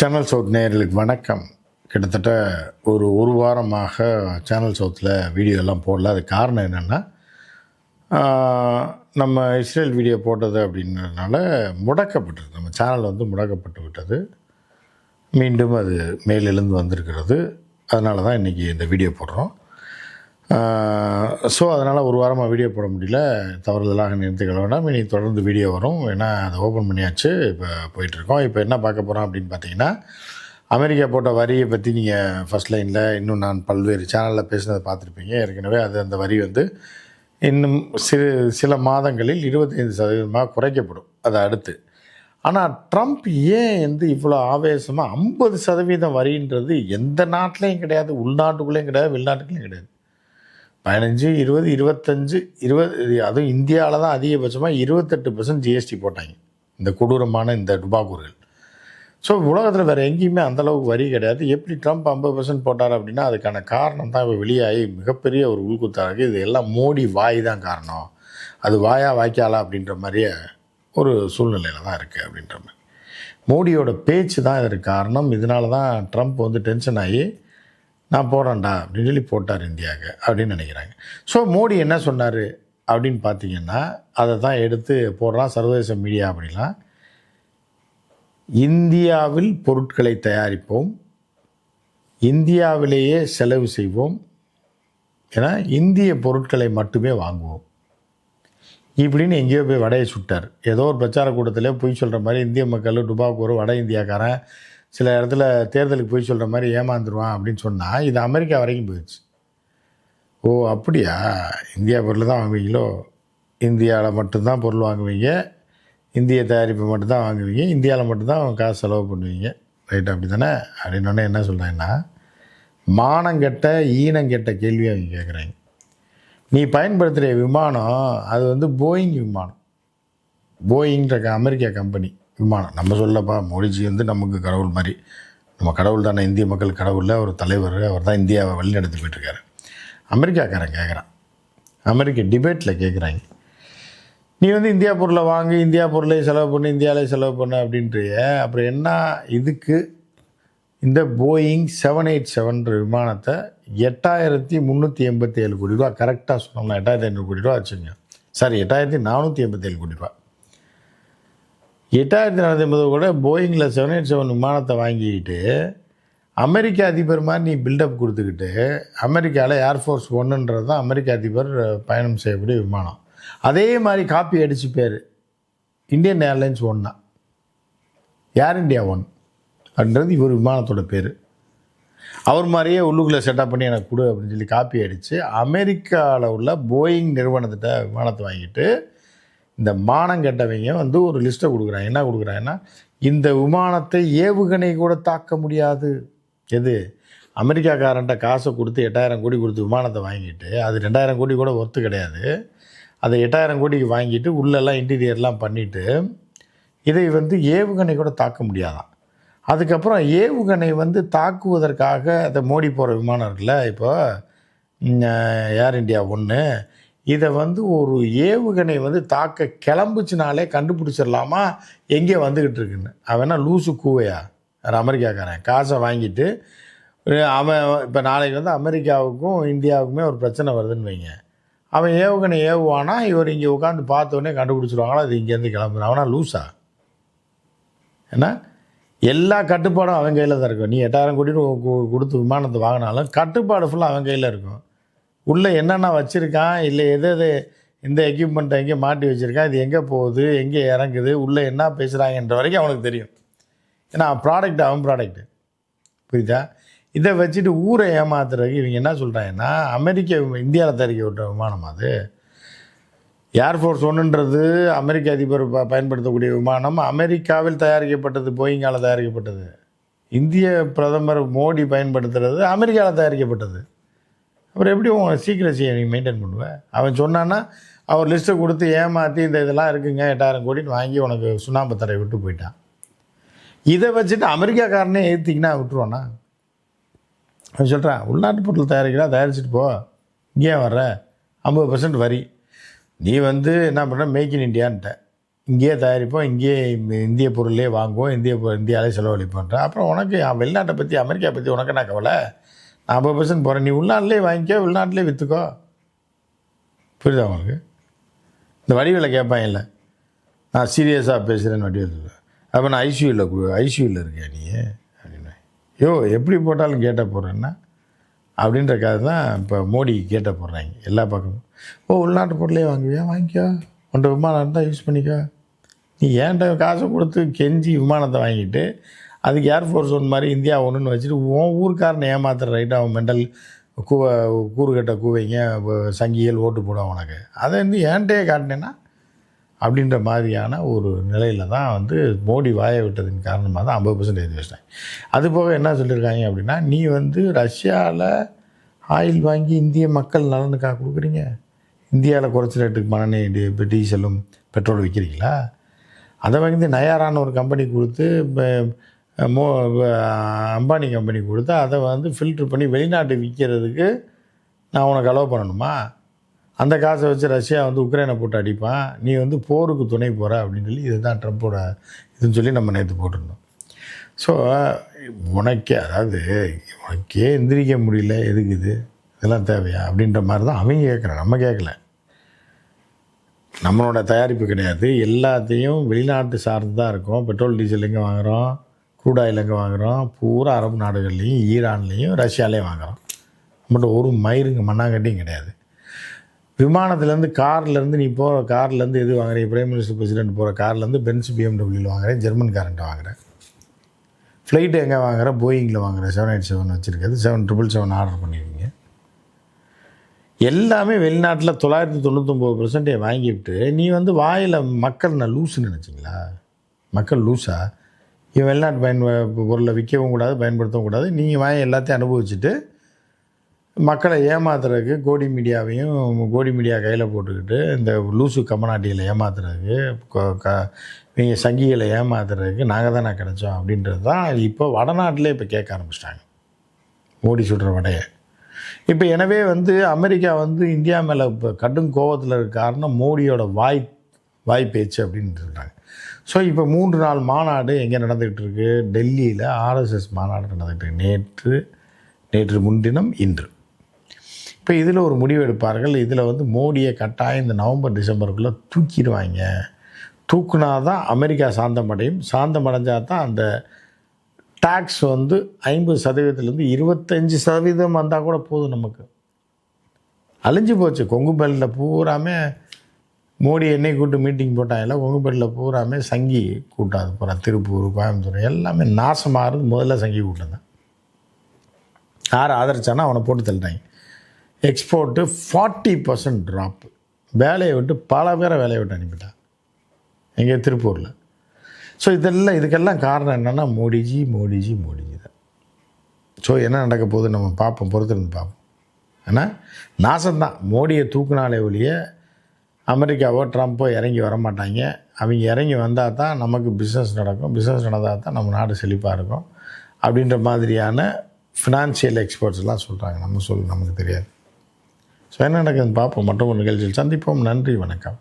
Channel south நேயர்களுக்கு வணக்கம். கிட்டத்தட்ட ஒரு ஒரு வாரமாக சேனல் சவுத்தில் வீடியோ எல்லாம் போடல. அது காரணம் என்னென்னா நம்ம இஸ்ரேல் வீடியோ போட்டது அப்படின்றதுனால முடக்கப்பட்டது. நம்ம சேனல் வந்து முடக்கப்பட்டு விட்டது. மீண்டும் அது மேலெழுந்து வந்திருக்கிறது. அதனால தான் இன்றைக்கி இந்த வீடியோ போடுறோம். ஸோ அதனால் ஒரு வாரமாக வீடியோ போட முடியல. தவறுதலாக நிறுத்திக்க வேண்டாம். இனி தொடர்ந்து வீடியோ வரும். ஏன்னா அதை ஓப்பன் பண்ணியாச்சு. இப்போ போயிட்டுருக்கோம் இப்போ என்ன பார்க்க போகிறோம் அப்படின்னு பார்த்தீங்கன்னா அமெரிக்கா போட்ட வரியை பற்றி நீங்கள் ஃபஸ்ட் லைனில் இன்னும் நான் பல்வேறு சேனலில் பேசினதை பார்த்துருப்பீங்க. ஏற்கனவே அது அந்த வரி வந்து இன்னும் சிறு சில மாதங்களில் இருபத்தைந்து சதவீதமாக குறைக்கப்படும். அதை அடுத்து. ஆனால் ட்ரம்ப் ஏன் வந்து இவ்வளோ ஆவேசமாக ஐம்பது சதவீதம் வரின்றது எந்த நாட்டிலையும் கிடையாது உள்நாட்டுக்குள்ளேயும் கிடையாது வெளிநாட்டுக்குள்ளேயும் கிடையாது. பதினஞ்சு இருபது இருபத்தஞ்சு இருபது அதுவும் இந்தியாவில் தான் அதிகபட்சமாக இருபத்தெட்டு பர்சன்ட் ஜிஎஸ்டி போட்டாங்க. இந்த கொடூரமான இந்த டுபாக்கூர்கள் ஸோ உலகத்தில் வேறு எங்கேயுமே அந்தளவுக்கு வரி கிடையாது. எப்படி ட்ரம்ப் ஐம்பது பர்சன்ட் போட்டார் அப்படின்னா அதுக்கான காரணம் தான் இப்போ வெளியாகி மிகப்பெரிய ஒரு உள்குத்தாக இருக்குது இது எல்லாம் மோடி வாய் தான் காரணம். அது வாயா வாய்க்காலா அப்படின்ற மாதிரியே ஒரு சூழ்நிலையில் தான் இருக்குது அப்படின்ற மாதிரி. மோடியோட பேச்சு தான் இதற்கு காரணம். இதனால தான் ட்ரம்ப் வந்து டென்ஷன் ஆகி நான் போகிறேன்டா அப்படின்னு சொல்லி போட்டார் இந்தியாவுக்கு அப்படின்னு நினைக்கிறாங்க. ஸோ மோடி என்ன சொன்னார் அப்படின்னு பார்த்தீங்கன்னா அதை தான் எடுத்து போடுறான் சர்வதேச மீடியா அப்படிலாம். இந்தியாவில் பொருட்களை தயாரிப்போம் இந்தியாவிலேயே செலவு செய்வோம் ஏன்னா இந்திய பொருட்களை மட்டுமே வாங்குவோம். இப்படின்னு எங்கேயோ போய் வடையை சுட்டார். ஏதோ ஒரு பிரச்சார கூட்டத்தில் போய் சொல்கிற மாதிரி இந்திய மக்கள் டுபாக்கு ஒரு வட இந்தியாக்காரன் சில இடத்துல தேர்தலுக்கு போய் சொல்கிற மாதிரி ஏமாந்துருவான் அப்படின்னு சொன்னால் இது அமெரிக்கா வரைக்கும் போயிடுச்சு. ஓ அப்படியா? இந்தியா பொருள் தான் வாங்குவீங்களோ? இந்தியாவில் மட்டும்தான் பொருள் வாங்குவீங்க. இந்திய தயாரிப்பு மட்டும்தான் வாங்குவீங்க. இந்தியாவில் மட்டும்தான் காசு செலவு பண்ணுவீங்க. ரைட் அப்படி தானே அப்படின்னோடனே என்ன சொல்கிறேன்னா மானங்கெட்ட ஈனங்கெட்ட கேள்வி அவங்க கேட்குறாங்க நீ பயன்படுத்துகிற விமானம் அது வந்து போயிங் விமானம். போயிங்கிற க- அமெரிக்கா கம்பெனி. விமானம். நம்ம சொல்லப்பா மோடிஜி வந்து நமக்கு கடவுள் மாதிரி. நம்ம கடவுள் தானே இந்திய மக்கள் கடவுளில் ஒரு தலைவர் அவர் தான் இந்தியாவை வழிநடத்தி போயிட்டுருக்காரு. அமெரிக்காக்காரன் கேட்குறான் அமெரிக்க டிபேட்டில் கேட்குறாங்க நீ வந்து இந்தியா பொருளை வாங்கி இந்தியா பொருளை செலவு பண்ணு இந்தியாவிலே செலவு பண்ணு அப்படின்றிய அப்புறம் என்ன இதுக்கு? இந்த போயிங் செவன் எயிட் செவன்ற விமானத்தை எட்டாயிரத்தி முந்நூற்றி எண்பத்தி ஏழு கோடி ரூபா கரெக்டாக சொன்னோம்னா எட்டாயிரத்தி ஐநூறு கோடி ரூபா வச்சுங்க. சாரி எட்டாயிரத்தி நானூற்றி எண்பத்தி ஏழு கோடி ரூபா. எட்டாயிரத்தி நானூற்றி ஐம்பது கூட போயிங்கில் செவன் எயிட் செவன் விமானத்தை வாங்கிக்கிட்டு அமெரிக்க அதிபர் மாதிரி நீ பில்டப் கொடுத்துக்கிட்டு அமெரிக்காவில் ஏர்ஃபோர்ஸ் ஒன்றுன்றது தான் அமெரிக்க அதிபர் பயணம் செய்யக்கூடிய விமானம். அதே மாதிரி காப்பி அடித்து பேர். இந்தியன் ஏர்லைன்ஸ் ஒன்னா ஏர் இண்டியா ஒன் அப்படின்றது இவர் விமானத்தோட பேர். அவர் மாதிரியே உள்ளுக்குள்ளே செட்டப் பண்ணி எனக்கு கொடு அப்படின்னு சொல்லி காப்பி அடித்து அமெரிக்காவில் உள்ள போயிங் நிறுவனத்திட்ட விமானத்தை வாங்கிட்டு இந்த மானம் கெட்டவங்க வந்து ஒரு லிஸ்ட்டை கொடுக்குறாங்க. என்ன கொடுக்குறாங்கன்னா இந்த விமானத்தை ஏவுகணை கூட தாக்க முடியாது. எது? அமெரிக்காக்காரன்ட்ட காசை கொடுத்து எட்டாயிரம் கோடி கொடுத்து விமானத்தை வாங்கிட்டு அது ரெண்டாயிரம் கோடி கூட ஒர்த்து கிடையாது. அதை எட்டாயிரம் கோடிக்கு வாங்கிட்டு உள்ளெல்லாம் இன்டீரியர்லாம் பண்ணிவிட்டு இதை வந்து ஏவுகணை கூட தாக்க முடியாதான். அதுக்கப்புறம் ஏவுகணை வந்து தாக்குவதற்காக அதை மோடி போகிற விமானம் இருக்குல்ல இப்போ ஏர் இந்தியா ஒன்று இதை வந்து ஒரு ஏவுகணை வந்து தாக்க கிளம்புச்சுனாலே கண்டுபிடிச்சிடலாமா? எங்கே வந்துக்கிட்டு இருக்குன்னு. அவன் என்ன லூசு கூவையா? வேறு அமெரிக்காக்காரன். காசை வாங்கிட்டு அவன் இப்போ நாளைக்கு வந்து அமெரிக்காவுக்கும் இந்தியாவுக்குமே ஒரு பிரச்சனை வருதுன்னு வைங்க. அவன் ஏவுகணை ஏவுவானா? இவர் இங்கே உட்காந்து பார்த்தோன்னே கண்டுபிடிச்சிருவாங்களா? அது இங்கேருந்து கிளம்புறான் அவனா லூஸா ஏன்னா எல்லா கட்டுப்பாடும் அவன் கையில் தான் இருக்கும். நீ எட்டாயிரம் கோடி கொடுத்து விமானத்தை வாங்கினாலும் கட்டுப்பாடு ஃபுல்லாக அவன் கையில் இருக்கும். உள்ளே என்னென்ன வச்சுருக்கான்? இல்லை எது எது இந்த எக்யூப்மெண்ட்டை எங்கே மாட்டி வச்சுருக்கான்? இது எங்கே போகுது? எங்கே இறங்குது? உள்ளே என்ன பேசுகிறாங்கன்ற வரைக்கும் அவனுக்கு தெரியும். ஏன்னா ப்ராடக்ட் அவன் ப்ராடக்ட் புரியுதா? இதை வச்சுட்டு ஊரை ஏமாத்துறதுக்கு இவங்க என்ன சொல்கிறாங்கன்னா அமெரிக்க இந்தியாவில் தயாரிக்க விட்ட விமானம் அது. ஏர்ஃபோர்ஸ் ஒன்றுன்றது அமெரிக்க அதிபர் ப பயன்படுத்தக்கூடிய விமானம். அமெரிக்காவில் தயாரிக்கப்பட்டது போயிங்கால தயாரிக்கப்பட்டது. இந்திய பிரதமர் மோடி பயன்படுத்துறது அமெரிக்காவில் தயாரிக்கப்பட்டது. அப்புறம் எப்படி உன் சீக்கிரசியை நீங்கள் மெயின்டைன் பண்ணுவேன் அவன் சொன்னான்னா அவர் லிஸ்ட்டை கொடுத்து ஏமாற்றி இந்த இதெல்லாம் இருக்குங்க எட்டாயிரம் கோடின்னு வாங்கி உனக்கு சுண்ணாம்பு தரை விட்டு போயிட்டான். இதை வச்சுட்டு அமெரிக்காக்காரனே ஏற்றிங்கன்னா விட்டுருவானா? அவன் சொல்கிறான் உள்நாட்டு பொருள் தயாரிக்கிறா தயாரிச்சுட்டு போ. இங்கேயே வர்ற? ஐம்பது பர்சன்ட் வரி. நீ வந்து என்ன பண்ண மேக் இன் இண்டியான்ட்ட இங்கேயே தயாரிப்போம் இங்கேயே இந்திய பொருளே வாங்குவோம் இந்திய பொ- இந்தியாவிலே செலவழிப்போன்ற அப்புறம் உனக்கு வெளிநாட்டை பற்றி அமெரிக்கா பற்றி உனக்கு என்ன கவலை? ஐம்பது பர்சன்ட் போகிறேன் நீ உள்நாட்டிலே வாங்கிக்கோ உள்நாட்டிலே விற்றுக்கோ புரியுதா உங்களுக்கு? இந்த வடிவில் கேட்பாங்கல்ல நான் சீரியஸாக பேசுகிறேன்னு வடிவில் அப்போ நான் ஐசியூவில் ஐசியூவில் இருக்கேன் நீ? அப்படின்னு. யோ எப்படி போட்டாலும் கேட்ட போகிறேன்னா அப்படின்ற கதை தான் இப்போ மோடி கேட்ட போடுறாங்க எல்லா பக்கமும். ஓ உள்நாட்டு பொருளே வாங்குவியா? வாங்கிக்கோ. உன்ட்ட விமானம் இருந்தால் யூஸ் பண்ணிக்கோ. நீ ஏன்ட்ட காசை கொடுத்து கெஞ்சி விமானத்தை வாங்கிட்டு அதுக்கு ஏர்ஃபோர்ஸ் ஒன் மாதிரி இந்தியா ஒன்றுன்னு வச்சுட்டு உன் ஊருக்காரனை ஏமாத்துற ரைட்டு அவன் மெண்டல் கூவ கூறுகட்ட கூவைங்க சங்கிகள் ஓட்டு போடுவான் உனக்கு. அதை வந்து ஏன்ட்டே காட்டினேன்னா அப்படின்ற மாதிரியான ஒரு நிலையில் தான் வந்து மோடி வாய விட்டதின் காரணமாக தான் ஐம்பது பர்சன்ட் எழுதி வச்சிட்டாங்க அது போக என்ன சொல்லியிருக்காங்க அப்படின்னா நீ வந்து ரஷ்யாவில் ஆயில் வாங்கி இந்திய மக்கள் நலனுக்காக கொடுக்குறீங்க. இந்தியாவில் குறைச்ச ரேட்டுக்கு மண்ணெண்ணெய் இப்போ டீசலும் பெட்ரோல் விற்கிறீங்களா அதை வந்து நயாரான ஒரு கம்பெனி கொடுத்து மோ அம்பானி கம்பெனி கொடுத்து அதை வந்து ஃபில்ட்ரு பண்ணி வெளிநாட்டு விற்கிறதுக்கு நான் உனக்கு அலோவ் பண்ணணுமா? அந்த காசை வச்சு ரஷ்யா வந்து உக்ரைனை போட்டு அடிப்பான். நீ வந்து போருக்கு துணை போகிற அப்படின்னு சொல்லி இதுதான் ட்ரம்ப்போட இதுன்னு சொல்லி நம்ம நேற்று போட்டிருந்தோம். ஸோ உனக்கே அதாவது உனக்கே எந்திரிக்க முடியல. எதுக்கு இது? இதெல்லாம் தேவையா? அப்படின்ற மாதிரி தான் அவங்க கேட்குறான் நம்ம கேட்கல நம்மளோட தயாரிப்பு கிடையாது. எல்லாத்தையும் வெளிநாட்டு சார்ந்து தான் இருக்கும். பெட்ரோல் டீசல் எங்கே வாங்குகிறோம் க்ரூட் ஆயில் எங்கே வாங்குகிறோம் பூரா அரபு நாடுகள்லேயும் ஈரான்லேயும் ரஷ்யாலேயும் வாங்குகிறோம் நம்மகிட்ட ஒரு மயிருங்க மண்ணாங்கட்டியும் கிடையாது. விமானத்துலேருந்து கார்லேருந்து நீ போகிற கார்லேருந்து எது வாங்குறீங்க? பிரைம் மினிஸ்டர் பிரசிடென்ட் போகிற கார்லேருந்து பென்ஸ் பிஎம்டபிள்யூவில் வாங்குறேன் ஜெர்மன் காரண்ட்டை வாங்குறேன். ஃப்ளைட்டு எங்கே வாங்குறேன் போயிங்கில் வாங்குறேன் செவன் எயிட் செவன் வச்சுருக்கிறது. செவன் ட்ரிபிள் செவன் ஆர்டர் பண்ணியிருக்கீங்க எல்லாமே வெளிநாட்டில் தொள்ளாயிரத்தி தொண்ணூத்தொம்பது பர்சன்டே வாங்கிவிட்டு நீ வந்து வாயில் மக்கள் நான் லூஸுன்னு நினச்சிங்களா? மக்கள் லூஸாக இவன் வெளிநாட்டு பயன் பொருளை விற்கவும் கூடாது பயன்படுத்தவும் கூடாது. நீங்கள் வாங்கி எல்லாத்தையும் அனுபவிச்சுட்டு மக்களை ஏமாத்துறதுக்கு கோடி மீடியாவையும் கோடி மீடியா கையில் போட்டுக்கிட்டு இந்த லூசு கம்மநாட்டிகளை ஏமாத்துறதுக்கு க நீங்கள் சங்கிகளை ஏமாத்துறதுக்கு நாங்கள் தானே கிடைச்சோம் அப்படின்றது தான் இப்போ வடநாட்டிலே இப்போ கேட்க ஆரம்பிச்சிட்டாங்க. மோடி சுடுற வடையை. இப்போ எனவே வந்து அமெரிக்கா வந்து இந்தியா மேலே இப்போ கடும் கோவத்தில் இருக்க காரணம் மோடியோட வாய் வாய் பேச்சு இருக்காங்க ஸோ இப்போ மூன்று நாள் மாநாடு எங்கே நடந்துகிட்டு இருக்கு? டெல்லியில் ஆர்எஸ்எஸ் மாநாடு நடந்துகிட்டு இருக்கு. நேற்று நேற்று முன்தினம் இன்று. இப்போ இதில் ஒரு முடிவு எடுப்பார்கள். இதில் வந்து மோடியை கட்டாயம் இந்த நவம்பர் டிசம்பருக்குள்ளே தூக்கிடுவாங்க. தூக்குனா தான் அமெரிக்கா சாந்தமடையும் சாந்தமடைஞ்சால் தான் அந்த டாக்ஸ் வந்து ஐம்பது சதவீதத்துலேருந்து இருபத்தஞ்சி சதவீதம் வந்தால் கூட போதும் நமக்கு. அழிஞ்சு போச்சு. கொங்கு பெல்லில் பூராமே மோடி என்னை கூட்டு மீட்டிங் போட்டாங்கல்ல கொங்கு பெல்லில் பூராமே சங்கி கூட்டாது பூரா திருப்பூர் கோயம்புத்தூர் எல்லாமே நாசமாகிறது முதல்ல சங்கி கூட்டம் தான் யார் ஆதரிச்சானா அவனை போட்டு தள்ளிட்டாங்க. எக்ஸ்போர்ட்டு ஃபார்ட்டி பர்சன்ட் ட்ராப்பு வேலையை விட்டு பல பேரை வேலையை விட்டு அனுப்பிட்டான் எங்கே திருப்பூரில். ஸோ இதெல்லாம் இதுக்கெல்லாம் காரணம் என்னென்னா மோடிஜி மோடிஜி மோடிஜி தான். ஸோ என்ன நடக்க போகுது நம்ம பார்ப்போம் பொறுத்திருந்து பார்ப்போம். ஏன்னா நாசம்தான். மோடியை தூக்குனாலே ஒழிய அமெரிக்காவோ ட்ரம்ப்போ இறங்கி வர மாட்டாங்க அவங்க இறங்கி வந்தால் தான் நமக்கு பிஸ்னஸ் நடக்கும். பிஸ்னஸ் நடந்தால் தான் நம்ம நாடு செழிப்பாக இருக்கும். அப்படின்ற மாதிரியான ஃபினான்ஷியல் எக்ஸ்பர்ட்ஸ்லாம் சொல்கிறாங்க நம்ம சொல் நமக்கு தெரியாது. ஸோ என்ன நடக்குதுன்னு பார்ப்போம். மற்றும் ஒரு நிகழ்ச்சியில் சந்திப்போம். நன்றி வணக்கம்.